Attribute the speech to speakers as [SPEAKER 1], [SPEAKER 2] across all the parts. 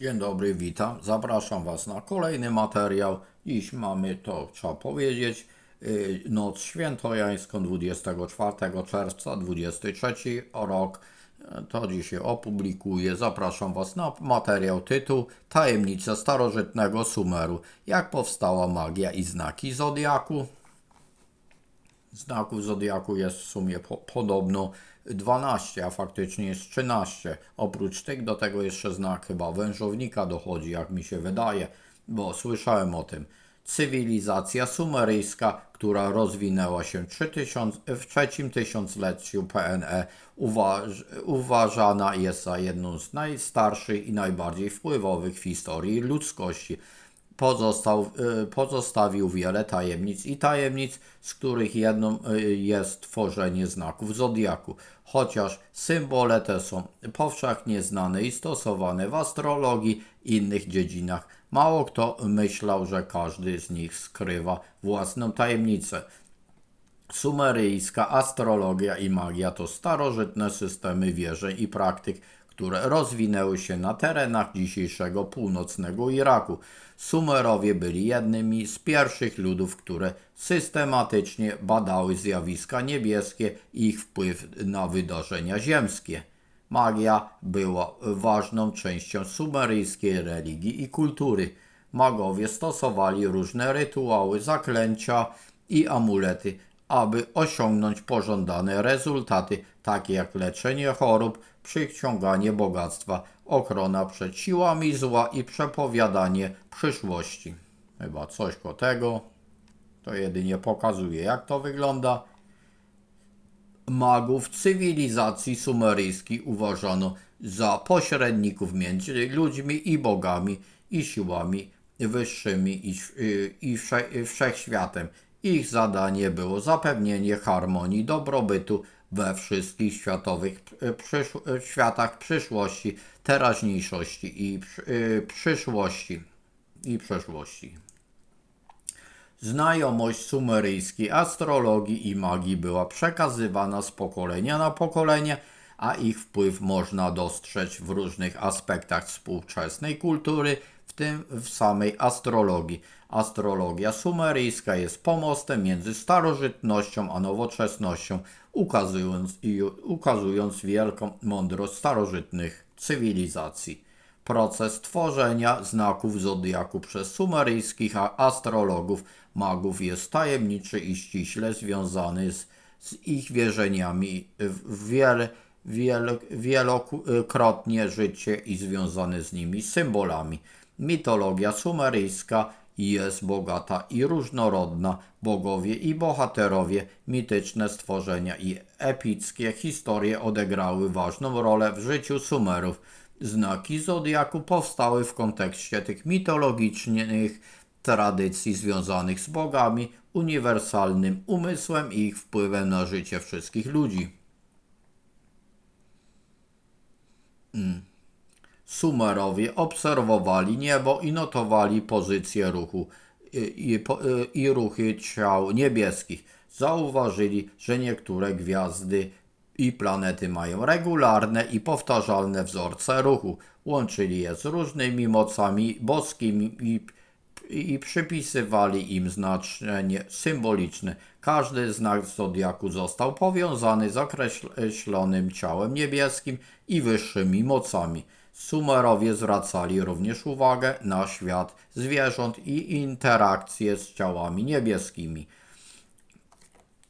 [SPEAKER 1] Dzień dobry, witam. Zapraszam Was na kolejny materiał. Dziś mamy to, trzeba powiedzieć, yy, noc świętojańską 24 czerwca 23 rok. To dzisiaj opublikuję. Zapraszam Was na materiał tytuł Tajemnice starożytnego Sumeru. Jak powstała magia i znaki zodiaku. Znaków zodiaku jest w sumie po, podobno 12, a faktycznie jest 13. Oprócz tych do tego jeszcze znak chyba wężownika dochodzi, jak mi się wydaje, bo słyszałem o tym. Cywilizacja sumeryjska, która rozwinęła się 3000, w trzecim tysiącleciu PNE, uważ, uważana jest za jedną z najstarszych i najbardziej wpływowych w historii ludzkości pozostał, y, pozostawił wiele tajemnic i tajemnic, z których jedną y, jest tworzenie znaków zodiaku. Chociaż symbole te są powszechnie znane i stosowane w astrologii i innych dziedzinach, mało kto myślał, że każdy z nich skrywa własną tajemnicę. Sumeryjska astrologia i magia to starożytne systemy wierzeń i praktyk, które rozwinęły się na terenach dzisiejszego północnego Iraku. Sumerowie byli jednymi z pierwszych ludów, które systematycznie badały zjawiska niebieskie i ich wpływ na wydarzenia ziemskie. Magia była ważną częścią sumeryjskiej religii i kultury. Magowie stosowali różne rytuały, zaklęcia i amulety, aby osiągnąć pożądane rezultaty, takie jak leczenie chorób, przyciąganie bogactwa, ochrona przed siłami zła i przepowiadanie przyszłości. Chyba coś ko tego. To jedynie pokazuje, jak to wygląda. Magów cywilizacji sumeryjskiej uważano za pośredników między ludźmi i bogami i siłami wyższymi i, i wsze, wszechświatem. Ich zadanie było zapewnienie harmonii, dobrobytu we wszystkich światowych przysz, światach przyszłości, teraźniejszości i przy, przyszłości i przeszłości. Znajomość sumeryjskiej astrologii i magii była przekazywana z pokolenia na pokolenie, a ich wpływ można dostrzec w różnych aspektach współczesnej kultury, w tym w samej astrologii. Astrologia sumeryjska jest pomostem między starożytnością a nowoczesnością, ukazując, ukazując wielką mądrość starożytnych cywilizacji. Proces tworzenia znaków zodiaku przez sumeryjskich astrologów magów jest tajemniczy i ściśle związany z, z ich wierzeniami w wiele, wielokrotnie życie i związane z nimi symbolami. Mitologia sumeryjska jest bogata i różnorodna. Bogowie i bohaterowie, mityczne stworzenia i epickie historie odegrały ważną rolę w życiu Sumerów. Znaki zodiaku powstały w kontekście tych mitologicznych tradycji związanych z bogami, uniwersalnym umysłem i ich wpływem na życie wszystkich ludzi. Mm. Sumerowie obserwowali niebo i notowali pozycję ruchu i, i, i ruchy ciał niebieskich. Zauważyli, że niektóre gwiazdy i planety mają regularne i powtarzalne wzorce ruchu. Łączyli je z różnymi mocami boskimi i, i przypisywali im znaczenie symboliczne. Każdy znak zodiaku został powiązany z określonym ciałem niebieskim i wyższymi mocami. Sumerowie zwracali również uwagę na świat zwierząt i interakcje z ciałami niebieskimi.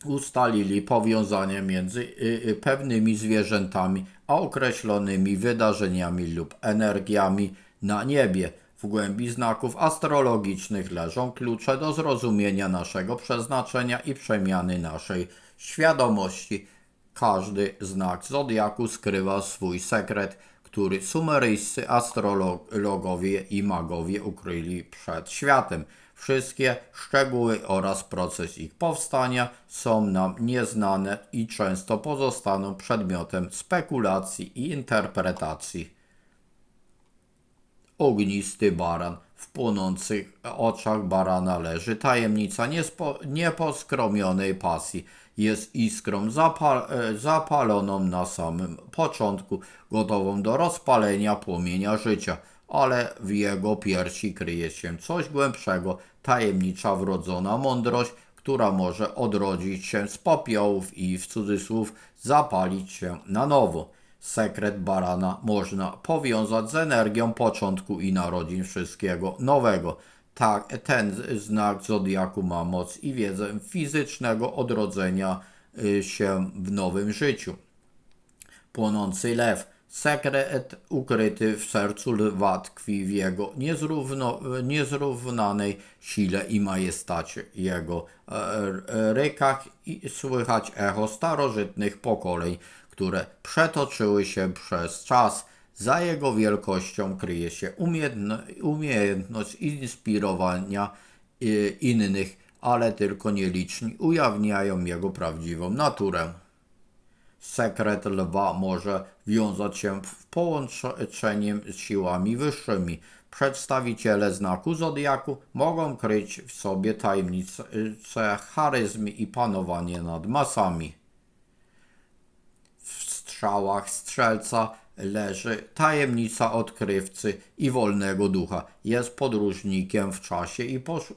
[SPEAKER 1] Ustalili powiązanie między pewnymi zwierzętami a określonymi wydarzeniami lub energiami na niebie. W głębi znaków astrologicznych leżą klucze do zrozumienia naszego przeznaczenia i przemiany naszej świadomości. Każdy znak zodiaku skrywa swój sekret, który sumeryjscy astrologowie i magowie ukryli przed światem. Wszystkie szczegóły oraz proces ich powstania są nam nieznane i często pozostaną przedmiotem spekulacji i interpretacji. Ognisty baran. W płonących oczach barana leży tajemnica niespo, nieposkromionej pasji. Jest iskrą zapal, zapaloną na samym początku, gotową do rozpalenia płomienia życia. ale w jego piersi kryje się coś głębszego, tajemnicza wrodzona mądrość, która może odrodzić się z popiołów i w cudzysłów zapalić się na nowo. Sekret barana można powiązać z energią początku i narodzin wszystkiego nowego. Tak, ten znak zodiaku ma moc i wiedzę fizycznego odrodzenia y, się w nowym życiu. Płonący lew. Sekret ukryty w sercu lwa tkwi w jego niezrówno, niezrównanej sile i majestacie. Jego e, rykach i słychać echo starożytnych pokoleń, które przetoczyły się przez czas. Za jego wielkością kryje się umiejętno, umiejętność inspirowania y, innych, ale tylko nieliczni ujawniają jego prawdziwą naturę. Sekret lwa może wiązać się w połączeniem z siłami wyższymi. Przedstawiciele znaku zodiaku mogą kryć w sobie tajemnice charyzmy i panowanie nad masami. Strzałach strzelca leży tajemnica odkrywcy i wolnego ducha. Jest podróżnikiem w czasie i poszu-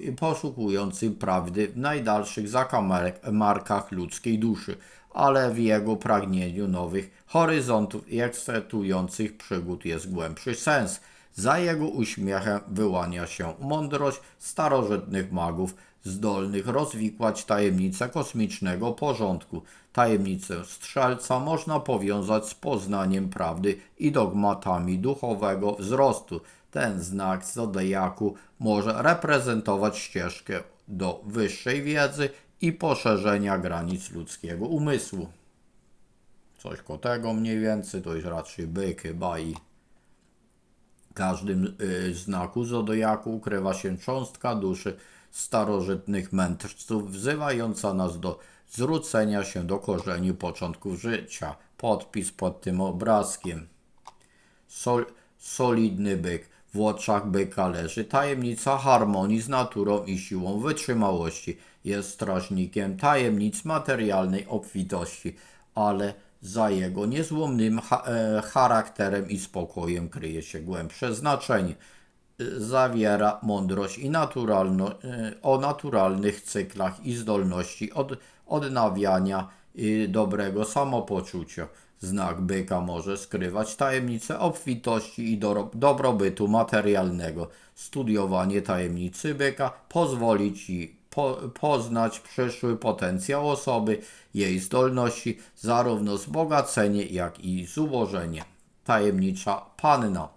[SPEAKER 1] y, poszukującym prawdy w najdalszych zakamarkach ludzkiej duszy, ale w jego pragnieniu nowych horyzontów i ekscytujących przygód jest głębszy sens. Za jego uśmiechem wyłania się mądrość starożytnych magów, zdolnych rozwikłać tajemnice kosmicznego porządku. Tajemnicę strzelca można powiązać z poznaniem prawdy i dogmatami duchowego wzrostu. Ten znak zodiaku może reprezentować ścieżkę do wyższej wiedzy i poszerzenia granic ludzkiego umysłu. Coś ko tego mniej więcej, to jest raczej byk chyba i w każdym y, znaku zodiaku ukrywa się cząstka duszy starożytnych mędrców, wzywająca nas do zwrócenia się do korzeni początków życia. Podpis pod tym obrazkiem. Sol, solidny byk. W oczach byka leży tajemnica harmonii z naturą i siłą wytrzymałości. Jest strażnikiem tajemnic materialnej obfitości, ale za jego niezłomnym cha e, charakterem i spokojem kryje się głębsze znaczenie. Zawiera mądrość i naturalno, e, o naturalnych cyklach i zdolności od, odnawiania i dobrego samopoczucia. Znak byka może skrywać tajemnice obfitości i do, dobrobytu materialnego. Studiowanie tajemnicy byka pozwoli ci po, poznać przyszły potencjał osoby, jej zdolności, zarówno wzbogacenie, jak i zubożenie. Tajemnicza panna.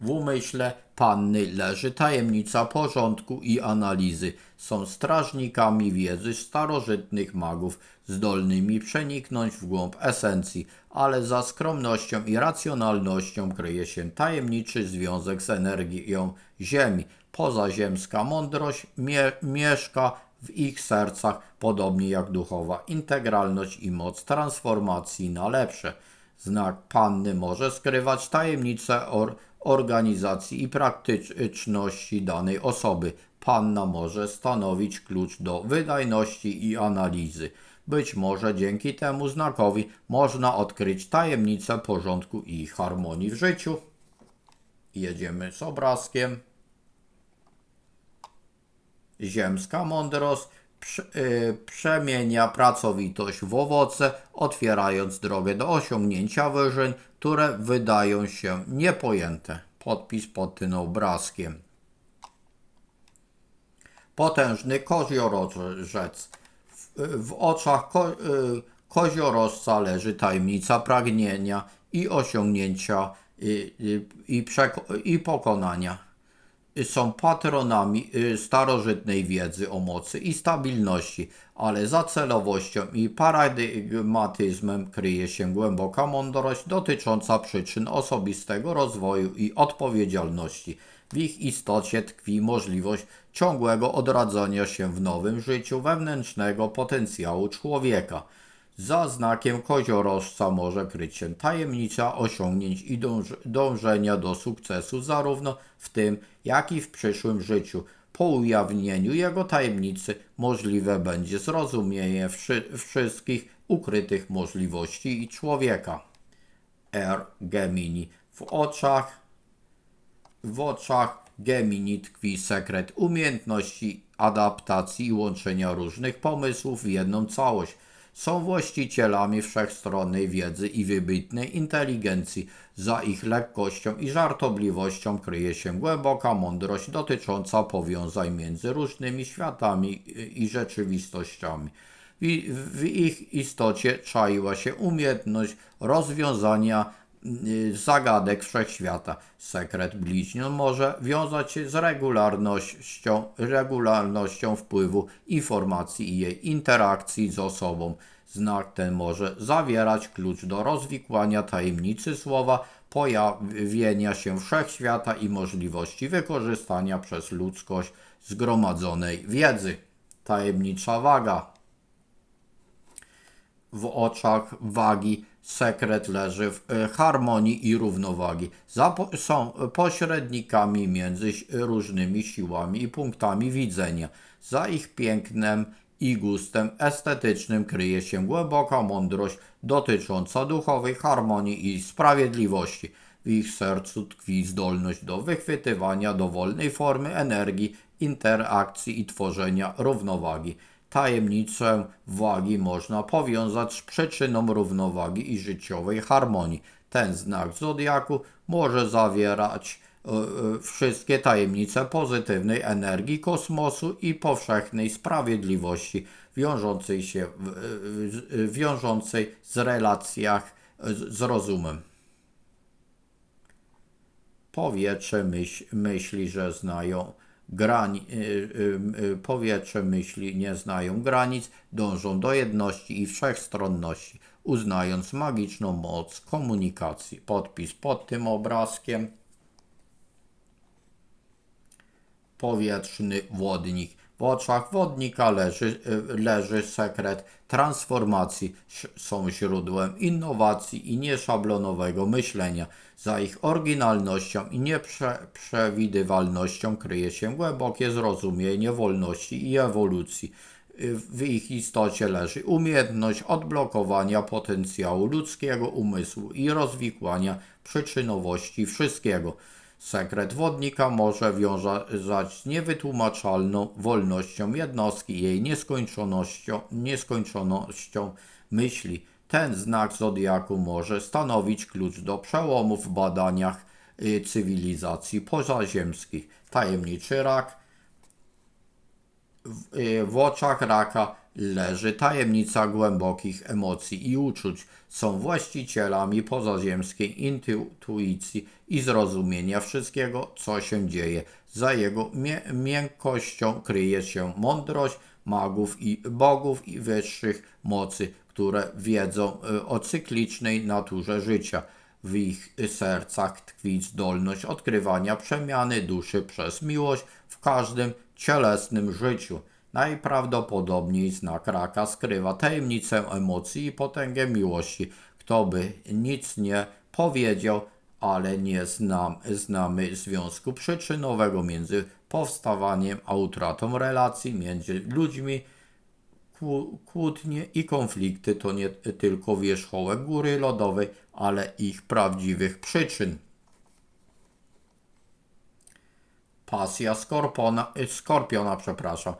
[SPEAKER 1] W umyśle panny leży tajemnica porządku i analizy. Są strażnikami wiedzy starożytnych magów, zdolnymi przeniknąć w głąb esencji, ale za skromnością i racjonalnością kryje się tajemniczy związek z energią Ziemi. Pozaziemska mądrość mie mieszka w ich sercach, podobnie jak duchowa integralność i moc transformacji na lepsze. Znak panny może skrywać tajemnice or organizacji i praktyczności danej osoby. Panna może stanowić klucz do wydajności i analizy. Być może dzięki temu znakowi można odkryć tajemnicę porządku i harmonii w życiu. Jedziemy z obrazkiem. Ziemska mądrość przemienia pracowitość w owoce, otwierając drogę do osiągnięcia wyżyn, które wydają się niepojęte. Podpis pod tym obrazkiem. Potężny koziorożec. W, w oczach ko, y, koziorożca leży tajemnica pragnienia i osiągnięcia y, y, i, przeko- i pokonania są patronami y, starożytnej wiedzy o mocy i stabilności, ale za celowością i paradygmatyzmem kryje się głęboka mądrość dotycząca przyczyn osobistego rozwoju i odpowiedzialności. W ich istocie tkwi możliwość ciągłego odradzania się w nowym życiu wewnętrznego potencjału człowieka. Za znakiem koziorożca może kryć się tajemnica osiągnięć i dąż dążenia do sukcesu zarówno w tym, jak i w przyszłym życiu. Po ujawnieniu jego tajemnicy możliwe będzie zrozumienie wszy wszystkich ukrytych możliwości i człowieka. R. Gemini. W oczach, w oczach Gemini tkwi sekret umiejętności adaptacji i łączenia różnych pomysłów w jedną całość. Są właścicielami wszechstronnej wiedzy i wybitnej inteligencji. Za ich lekkością i żartobliwością kryje się głęboka mądrość dotycząca powiązań między różnymi światami i rzeczywistościami. W, ich istocie czaiła się umiejętność rozwiązania y, zagadek wszechświata. Sekret bliźnion może wiązać się z regularnością, regularnością wpływu informacji i jej interakcji z osobą. Znak ten może zawierać klucz do rozwikłania tajemnicy słowa, pojawienia się wszechświata i możliwości wykorzystania przez ludzkość zgromadzonej wiedzy. Tajemnicza waga w oczach wagi sekret leży w e, harmonii i równowagi. Są pośrednikami między różnymi siłami i punktami widzenia. Za ich pięknem i gustem estetycznym kryje się głęboka mądrość dotycząca duchowej harmonii i sprawiedliwości. W ich sercu tkwi zdolność do wychwytywania dowolnej formy energii, interakcji i tworzenia równowagi. Tajemnicę wagi można powiązać z przyczyną równowagi i życiowej harmonii. Ten znak zodiaku może zawierać e, e, wszystkie tajemnice pozytywnej energii kosmosu i powszechnej sprawiedliwości wiążącej się w, wiążącej z relacjach z, z rozumem. Powietrze myśl, myśli, że znają grani, y, y, y, powietrze myśli nie znają granic, dążą do jedności i wszechstronności, uznając magiczną moc komunikacji. Podpis pod tym obrazkiem. Powietrzny wodnik. W oczach wodnika leży, leży sekret transformacji, są źródłem innowacji i nieszablonowego myślenia. Za ich oryginalnością i nieprzewidywalnością kryje się głębokie zrozumienie wolności i ewolucji. W ich istocie leży umiejętność odblokowania potencjału ludzkiego umysłu i rozwikłania przyczynowości wszystkiego. Sekret wodnika może wiązać z niewytłumaczalną wolnością jednostki jej nieskończonością, nieskończonością myśli. Ten znak zodiaku może stanowić klucz do przełomów w badaniach y, cywilizacji pozaziemskich. Tajemniczy rak. W, y, w oczach raka leży tajemnica głębokich emocji i uczuć. Są właścicielami pozaziemskiej intuicji i zrozumienia wszystkiego, co się dzieje. Za jego miękkością kryje się mądrość magów i bogów i wyższych mocy, które wiedzą y, o cyklicznej naturze życia. W ich sercach tkwi zdolność odkrywania przemiany duszy przez miłość w każdym cielesnym życiu. Najprawdopodobniej znak raka skrywa tajemnicę emocji i potęgę miłości. Kto by nic nie powiedział, ale nie znam, znamy związku przyczynowego między powstawaniem a utratą relacji między ludźmi. Kłótnie i konflikty to nie tylko wierzchołek góry lodowej, ale ich prawdziwych przyczyn. Pasja skorpiona, skorpiona przepraszam,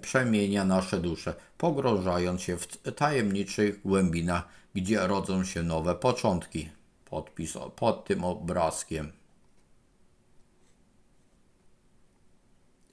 [SPEAKER 1] przemienia nasze dusze, pogrążając się w tajemniczych głębinach, gdzie rodzą się nowe początki. Podpis pod tym obrazkiem.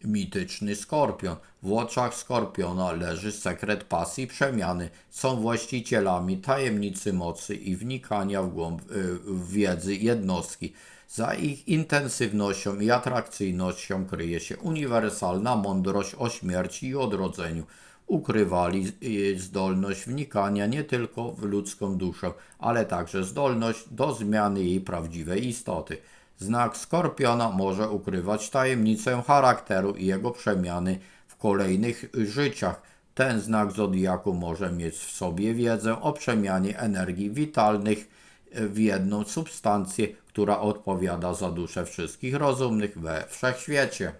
[SPEAKER 1] Mityczny skorpion. W oczach skorpiona leży sekret pasji przemiany. Są właścicielami tajemnicy mocy i wnikania w głąb y, wiedzy jednostki. Za ich intensywnością i atrakcyjnością kryje się uniwersalna mądrość o śmierci i odrodzeniu. Ukrywali y, zdolność wnikania nie tylko w ludzką duszę, ale także zdolność do zmiany jej prawdziwej istoty. Znak skorpiona może ukrywać tajemnicę charakteru i jego przemiany w kolejnych życiach. Ten znak zodiaku może mieć w sobie wiedzę o przemianie energii witalnych w jedną substancję, która odpowiada za duszę wszystkich rozumnych we wszechświecie.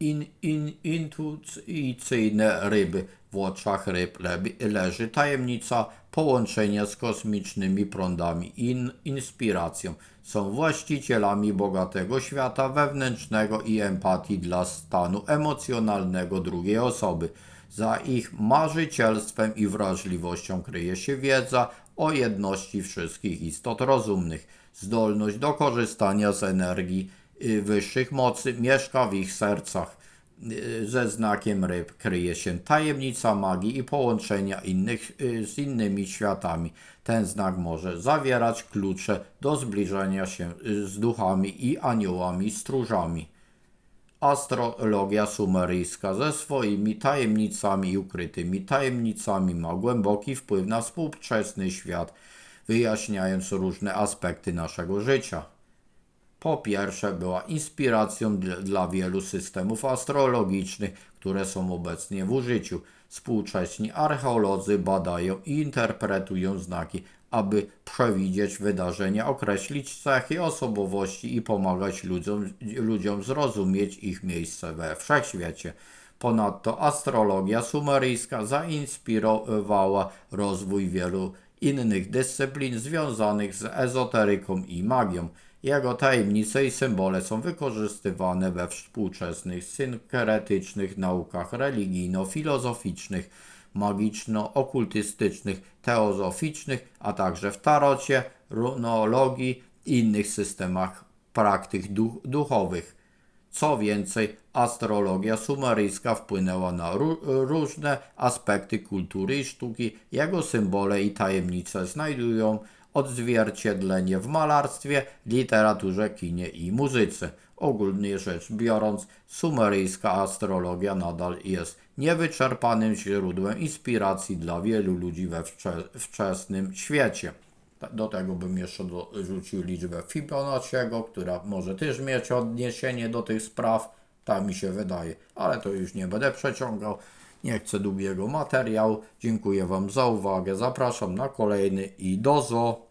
[SPEAKER 1] in, in, intuicyjne ryby. W oczach ryb le, leży tajemnica połączenia z kosmicznymi prądami in, inspiracją. Są właścicielami bogatego świata wewnętrznego i empatii dla stanu emocjonalnego drugiej osoby. Za ich marzycielstwem i wrażliwością kryje się wiedza o jedności wszystkich istot rozumnych. Zdolność do korzystania z energii y, wyższych mocy mieszka w ich sercach. Y, Ze znakiem ryb kryje się tajemnica magii i połączenia innych y, z innymi światami. Ten znak może zawierać klucze do zbliżenia się z duchami i aniołami stróżami. Astrologia sumeryjska ze swoimi tajemnicami i ukrytymi tajemnicami ma głęboki wpływ na współczesny świat, wyjaśniając różne aspekty naszego życia. Po pierwsze, była inspiracją dla, wielu systemów astrologicznych, które są obecnie w użyciu. Współcześni archeolodzy badają i interpretują znaki, aby przewidzieć wydarzenia, określić cechy osobowości i pomagać ludziom, ludziom zrozumieć ich miejsce we wszechświecie. Ponadto astrologia sumeryjska zainspirowała rozwój wielu innych dyscyplin związanych z ezoteryką i magią. Jego tajemnice i symbole są wykorzystywane we współczesnych synkretycznych naukach religijno-filozoficznych, magiczno-okultystycznych, teozoficznych, a także w tarocie, runologii i innych systemach praktyk duch- duchowych. Co więcej, astrologia sumeryjska wpłynęła na ró- różne aspekty kultury i sztuki. Jego symbole i tajemnice znajdują odzwierciedlenie w malarstwie, literaturze, kinie i muzyce. Ogólnie rzecz biorąc, sumeryjska astrologia nadal jest niewyczerpanym źródłem inspiracji dla wielu ludzi we wcze- wczesnym świecie. Do tego bym jeszcze dorzucił liczbę Fibonacciego, która może też mieć odniesienie do tych spraw, tak mi się wydaje, ale to już nie będę przeciągał. Nie chcę długiego materiału. Dziękuję Wam za uwagę. Zapraszam na kolejny i dozo.